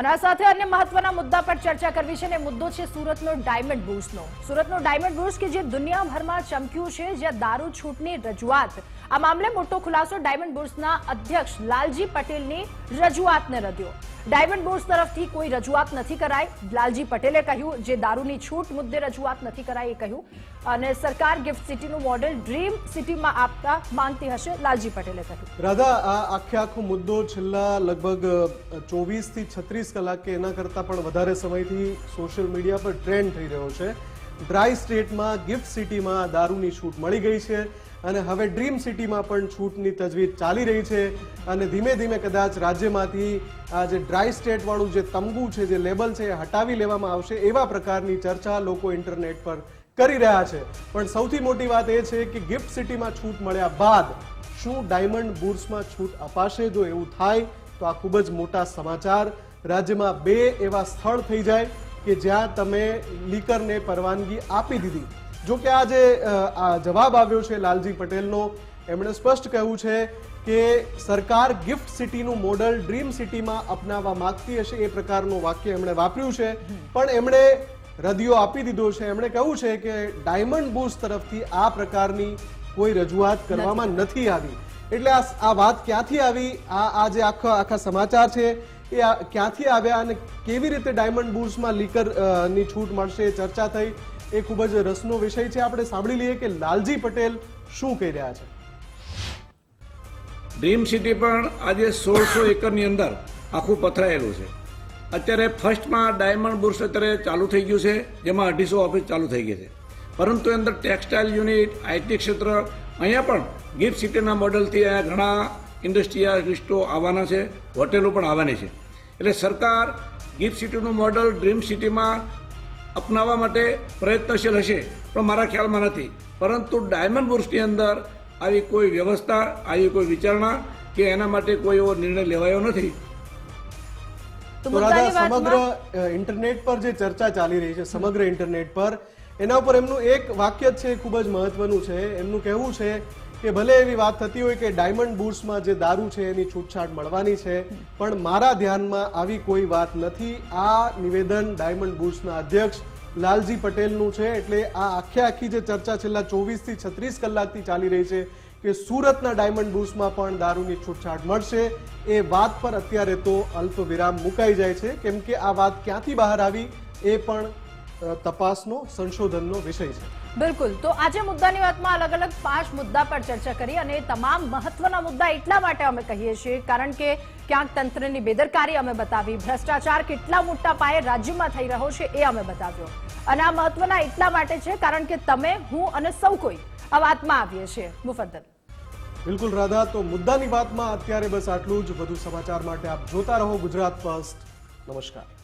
અને આ સાથે અન્ય મહત્વના મુદ્દા પર ચર્ચા કરવી છે અને મુદ્દો છે સુરતનો ડાયમંડ બુર્સનો સુરતનો ડાયમંડ બુર્સ કે જે દુનિયાભરમાં ચમક્યું છે, જ્યાં દારૂ છૂટની રજૂઆત આ મામલે મોટો ખુલાસો ડાયમંડ બુર્સના અધ્યક્ષ લાલજી પટેલની રજૂઆતને રદ્યો. ડાયમંડ બુર્સ તરફથી કોઈ રજૂઆત નથી કરાઈ. લાલજી પટેલે કહ્યું, જે દારૂની છૂટ મુદ્દે રજૂઆત નથી કરાઈ એ કહ્યું. અને સરકાર ગિફ્ટ સિટીનું મોડેલ ડ્રીમ સિટીમાં આપતા માંગતી હશે લાલજી પટેલે કહ્યું. રાધા, આ આખે આખો મુદ્દો છેલ્લા લગભગ ચોવીસથી છત્રીસ કલાક કે એના કરતાં પણ વધારે સમયથી સોશિયલ મીડિયા પર ટ્રેન્ડ થઈ રહ્યો છે. ડ્રાય સ્ટેટમાં ગિફ્ટ સિટીમાં દારૂની છૂટ મળી ગઈ છે અને હવે ડ્રીમ સિટીમાં પણ છૂટની તજવીજ ચાલી રહી છે અને ધીમે ધીમે કદાચ રાજ્યમાંથી આ જે ડ્રાય સ્ટેટવાળું જે તંબુ છે, જે લેબલ છે, એ હટાવી લેવામાં આવશે એવા પ્રકારની ચર્ચા લોકો ઇન્ટરનેટ પર કરી રહ્યા છે. પણ સૌથી મોટી વાત એ છે કે ગિફ્ટ સિટીમાં છૂટ મળ્યા બાદ શું ડાયમંડ બુર્સમાં છૂટ અપાશે જો એવું થાય, તો આ ખૂબ જ મોટા સમાચાર. રાજ્યમાં બે એવા સ્થળ થઈ જાય કે જ્યાં તમે લીકરને પરવાનગી આપી દીધી. જો કે આ જે જવાબ આવ્યો છે લાલજી પટેલનો એમણે સ્પષ્ટ કહ્યું છે કે સરકાર ગિફ્ટ સિટીનું મોડલ ડ્રીમ સિટીમાં અપનાવવા માંગતી હશે એ પ્રકારનું વાક્ય એમણે વાપર્યું છે. પણ એમણે રદિયો આપી દીધો છે. એમણે કહ્યું છે કે ડાયમંડ બુર્સ તરફથી આ પ્રકારની કોઈ રજૂઆત કરવામાં નથી આવી. એટલે આ આ વાત ક્યાંથી આવી? આ આ જે આખા આખા સમાચાર છે એ ક્યાંથી આવ્યા અને કેવી રીતે ડાયમંડ બુર્સમાં લીકર અ, ની છૂટ મળશે ચર્ચા થઈ. એ ખૂબ જ રસનો વિષય છે. આપણે સાંભળી લઈએ કે લાલજી પટેલ શું કહી રહ્યા છે. ડ્રીમ સિટી પણ આજે સોળસો એકરની અંદર આખું પથરાયેલું છે. અત્યારે ફર્સ્ટમાં ડાયમંડ બુર્સ અત્યારે ચાલુ થઈ ગયું છે જેમાં અઢીસો ઓફિસ ચાલુ થઈ ગઈ છે. પરંતુ અંદર ટેક્સટાઇલ યુનિટ આઈટી ક્ષેત્ર અહીંયા પણ ગિફ્ટ સિટીના મોડલથી અહીંયા ઘણા ઇન્ડસ્ટ્રીયાલિસ્ટો આવવાના છે હોટેલો પણ આવવાની છે. એટલે સરકાર ગિફ્ટ સિટીનું મોડલ ડ્રીમ સિટીમાં અપનાવવા માટે પ્રયત્નશીલ હશે પણ મારા ખ્યાલમાં નથી. પરંતુ ડાયમંડ બુર્સની અંદર આવી કોઈ વ્યવસ્થા આવી કોઈ વિચારણા કે એના માટે કોઈ એવો નિર્ણય લેવાયો નથી. સમગ્ર ઇન્ટરનેટ પર જે ચર્ચા ચાલી રહી છે સમગ્ર ઇન્ટરનેટ પર એના ઉપર એમનું એક વાક્ય છે એ ખૂબ જ મહત્વનું છે. એમનું કહેવું છે કે ભલે એવી વાત થતી હોય કે ડાયમંડ બુર્સમાં જે દારૂ છે એની છૂટછાટ મળવાની છે, પણ મારા ધ્યાનમાં આવી કોઈ વાત નથી. આ નિવેદન ડાયમંડ બુર્સના અધ્યક્ષ લાલજી પટેલનું છે. એટલે આ આખે આખી જે ચર્ચા છેલ્લા ચોવીસથી છત્રીસ કલાકથી ચાલી રહી છે કે સુરતના ડાયમંડ બુર્સમાં પણ દારૂની છૂટછાટ મળશે. એ વાત પર અત્યારે તો અલ્પ વિરામ મુકાઈ જાય છે. કેમ કે આ વાત ક્યાંથી બહાર આવી એ પણ તપાસનો સંશોધનનો વિષય છે. બિલકુલ. તો આજે મુદ્દાની વાતમાં અલગ અલગ પાંચ મુદ્દા પર ચર્ચા કરી અને તમામ મહત્વના મુદ્દા એટલા માટે અમે કહીએ છીએ કારણ કે ક્યાંક તંત્રની બેદરકારી અમે બતાવી ભ્રષ્ટાચાર કેટલા મોટા પાયે રાજ્યમાં થઈ રહ્યો છે એ અમે બતાવ્યો. અને આ મહત્વના એટલા માટે છે કારણ કે તમે હું અને સૌ કોઈ આ વાતમાં આવીએ છીએ. મુફદ્દલ. બિલકુલ રાધા. તો મુદ્દાની વાતમાં અત્યારે બસ આટલું જ. વધુ સમાચાર માટે આપ જોતા રહો ગુજરાત ફર્સ્ટ. નમસ્કાર.